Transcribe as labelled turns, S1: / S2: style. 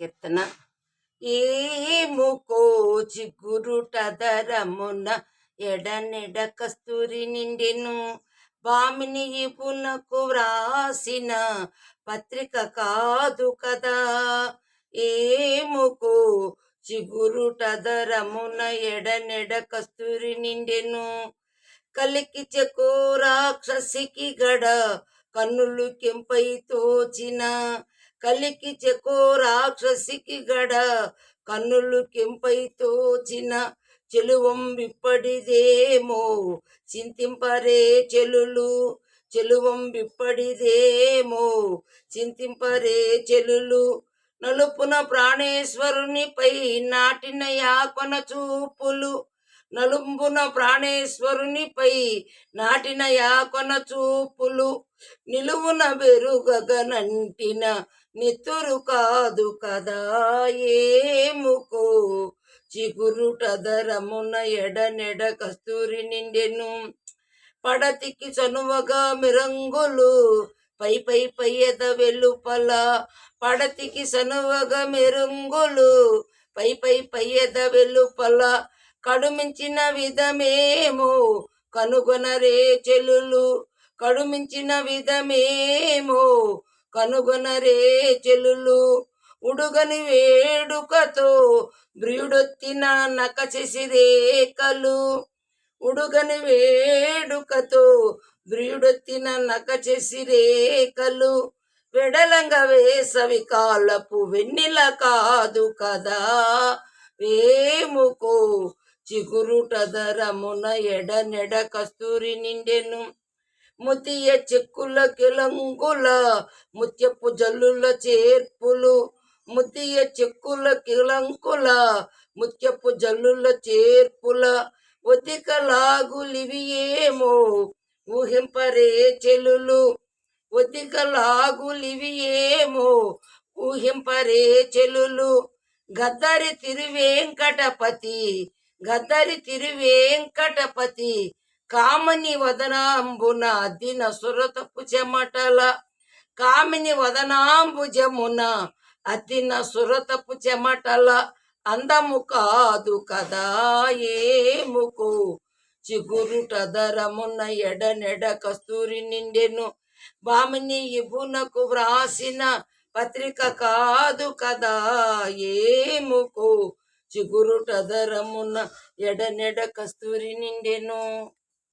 S1: కీర్తన. ఏముకో చిగురుటదరమున ఎడనెడ కస్తూరి నిండెను. బామిని పునకు వ్రాసిన పత్రిక కాదు కదా. ఏముకో చిగురుటదరమున ఎడనెడ కస్తూరి నిండెను. కలికి చెకు రాక్షసికి గడ కన్నులు కెంపై తోచిన కలికి చెకో రాక్షసికి గడ. కన్నులు కెంపై తోచిన చెలువం విప్పడిదేమో. చింతింపరే చెలులు చెలువం విప్పడిదేమో. చింతింపరే చెలులు నలుపున ప్రాణేశ్వరునిపై నాటిన యాకొన చూపులు. నలుంబున ప్రాణేశ్వరునిపై నాటిన యాకొన చూపులు నిలువున బెరుగగనంటిన నితురు కాదు కదా ఏముకో? చిగురుటదరమున ఎడనెడ కస్తూరి నిండెను. పడతికి చనువగా మిరంగులు పై పై పయ్యద వెలుపల పడతికి సనువగా మెరుంగులు పై పై పయ్యద వెలుపల కడుమించిన విధమేమో కనుగొనరే చెలులు కడుమించిన విధమేమో కనుగొనరే చెలులు ఉడుగని వేడుకతో బ్రియుడొత్తిన నకచెసిరేకలు ఉడుగని వేడుకతో బ్రియుడొత్తిన నకచెసిరేకలు వెడలంగ వేసవి కాలపు వెన్నెల కాదు కదా వేముకో. చిగురుటదరమున ఎడనెడ కస్తూరి నిండెను. ముతియ చెక్కుల కిలంగుల ముత్యపు జల్లుల చేర్పులు. ముతియ చెక్కుల కిలంకుల ముత్యపు జల్లుల చేర్పుల. ఒతిక లాగులివియేమో ఊహింపరే చెలులు. ఒతిక లాగులివియేమో ఊహింపరే చెలులు. గద్దరి తిరువేంకటపతి గద్దరి తిరువేంకటపతి కామని వదనాంబున దిన సురతపు చెమటల కామిని వదనాంబుజమున అతిన సురతపు చెమటల అందము కాదు కదా ఏముకు? చిగురుటదరమున ఎడనెడ కస్తూరి నిండెను బామిని ఇబునకు వ్రాసిన పత్రిక కాదు కదా ఏముకు? చిగురుటదరమున ఎడనెడ కస్తూరి నిండెను